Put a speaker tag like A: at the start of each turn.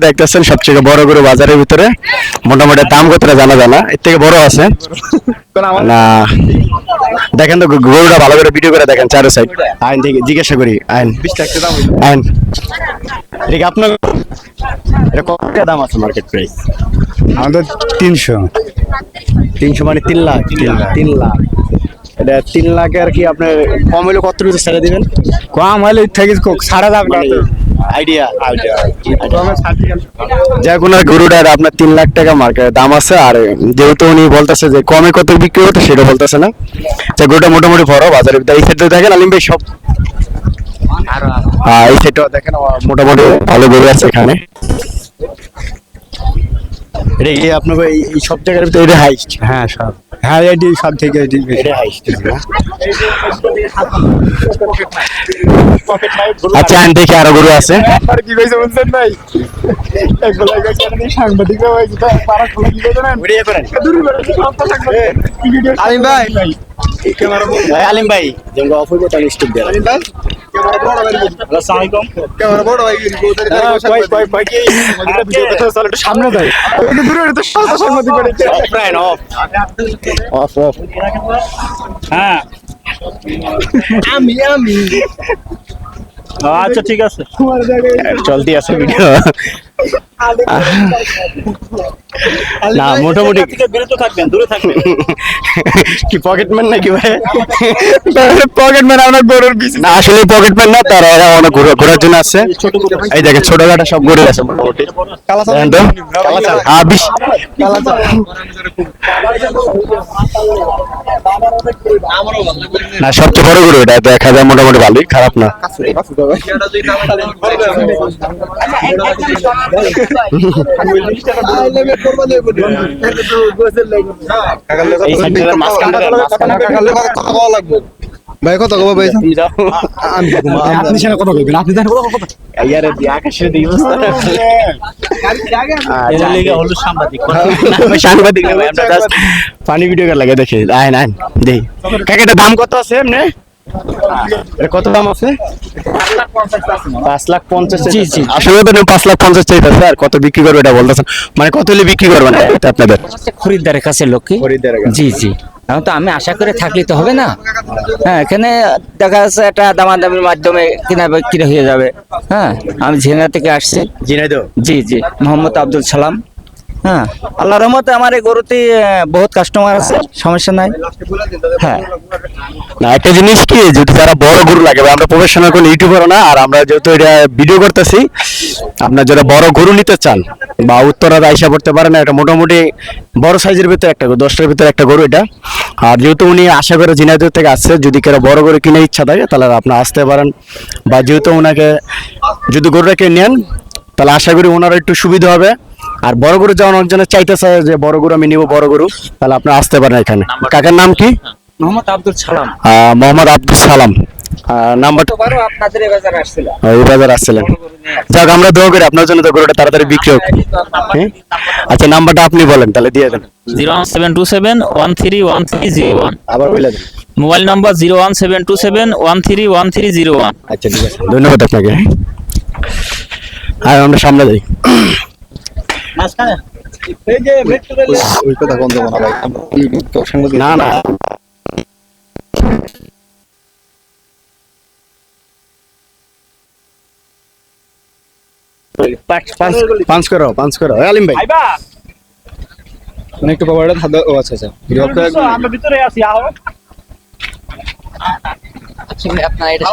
A: দেখতেছেন সবচেয়ে বড় গরু বাজারের ভিতরে মোটামুটি দাম কতটা জানা জানা এর থেকে বড় আছে না দেখেন তো গরু- গরুটা ভালো করে ভিডিও করে দেখেন চারো সাইড আইন থেকে জিজ্ঞাসা করি আইন আইন। এটা আপনার এটা কত টাকা দাম আছে মার্কেট প্রাইস
B: আমাদের তিনশো।
A: তিনশো মানে তিন লাখ? তিন লাখ। তিন এটা তিন লাখে আর কি আপনার কম হলে কত ছেড়ে দিবেন?
B: কম হলে থেকে সাড়ে লাখ
A: আইডিয়া যা কোনো গরুটার আপনার তিন লাখ টাকা মার্কেট দাম আছে আর যেহেতু উনি বলতেছে যে কমে কত বিক্রি হতো সেটা বলতেছে না। যে গরুটা মোটামুটি বড় বাজারে এই সাইডে দেখেন আলিম ভাই সব এই সাইডটা দেখেন মোটামুটি ভালো গরু আছে এখানে। এটা কি আপনার এই এই সব জায়গার ভিতরে এটা হাইস্ট
B: হ্যাঁ সব। হ্যাঁ এটি সব থেকে এটি
A: হাইস্ট আচ্ছা আমি দেখি আরও গরু আছে?
B: কি কইছে বুঝছেন ভাই? একবেলা গেছে সাংবাদিক কি
A: ভাই। ভাই। আলিম ভাই যেমন অফ হইব তাহলে দেয়া।
B: সামনে দেয়
C: হ্যাঁ।
B: আমি আমি।
C: আচ্ছা ঠিক আছে।
A: চলতি আছে ভিডিও না মোটামুটি
C: থাকবেন দূরে থাকবেন
A: কি পকেটম্যান নাকি ভাই পকেটম্যান আমরা গরুর পিছনে না আসলে পকেটম্যান না তারা এরা অনেক ঘোরার জন্য আছে এই দেখে ছোটখাটো সব গরু আছে মোটামুটি? হ্যাঁ, না সবচেয়ে বড় গরু এটা দেখা যায় মোটামুটি ভালোই খারাপ না এই সাইডটার মাঝখানটার মাঝখানটা
B: ভাই কত কব ভাই আপনি সেটা কথা কইবেন আপনি জানেন কথা কথা
A: ইয়ারে দি আকাশের দিকে
C: এর লেগে হলুদ সাংবাদিক
A: সাংবাদিক না ভাই, আমরা just ফানি ভিডিও করে লাগে দেখি। আইন আইন দেই। কাকা এটা দাম কত আছে এমনি? কত দাম আছে? পাঁচ লাখ পঞ্চাশ জি জি আসলে তো পাঁচ লাখ পঞ্চাশ চাইতেছে আর কত বিক্রি করবে এটা বলতেছেন। মানে কত হলে বিক্রি করবেন আপনাদের?
D: খরিদ্দারের কাছে। লক্ষ্মী জি জি। এখন তো আমি আশা করে থাকলে তো হবে না। হ্যাঁ এখানে দেখা যাচ্ছে একটা দামাদামির মাধ্যমে কিনা বিক্রি হয়ে যাবে। হ্যাঁ আমি ঝিনা থেকে আসছি। জি জি। মোহাম্মদ আব্দুল সালাম। হ্যাঁ আল্লাহ রহমতে আমার এই গরুতে বহুত কাস্টমার আছে, সমস্যা নাই। হ্যাঁ।
A: না, একটা জিনিস কি যদি যারা বড় গরু লাগে আমরা প্রফেশনাল কোনো ইউটিউবার না, আর আমরা যেহেতু এটা ভিডিও করতেছি, আপনার যারা বড় গরু নিতে চান, বা উত্তরা আইসা পড়তে পারে না এটা মোটামুটি বড় সাইজের ভিতরে একটা গরু, দশটার ভিতরে একটা গরু এটা। আর যেহেতু উনি আশা করে জিনাইদুর থেকে আসছে, যদি কেউ বড় গরু কিনে ইচ্ছা থাকে, তাহলে আপনার আসতে পারেন। বা যেহেতু ওনাকে যদি গরুটাকে নেন, তাহলে আশা করি ওনার একটু সুবিধা হবে। আর বড় গরু যেমন অনেকজনে চাইতেছে যে বড় গরু আমি নিবো বড় গরু। তাহলে আপনি আসতে পারেন এখানে। কাকার নাম কি?
D: মোহাম্মদ আব্দুল সালাম।
A: আহ, মোহাম্মদ আব্দুল সালাম। নাম্বার
D: আপনাদের এই বাজারে আসছিল
A: এই বাজার আসছিলেন। যাক আমরা দোয়া করি আপনার জন্য তো গরুটা তাড়াতাড়ি বিক্রি হোক। হ্যাঁ? আচ্ছা নাম্বারটা আপনি বলেন তাহলে দিয়ে দেন।
C: Zero one seven two seven one three one three zero one.
A: আবার বলে দেন।
C: Mobile number zero one seven two seven one three one three zero one.
A: আচ্ছা ঠিক আছে। ধন্যবাদ আপনাকে। আর আমরা সামনে যাই।
B: ওই কথা কোন দেবো না ভাই
A: না না। পাঁচ করো পাঁচ করো। এ, আলিম ভাই।
B: মানে একটু ও আচ্ছা আচ্ছা।
C: আমরা ভিতরে আছি আহ।
D: আপনার এটা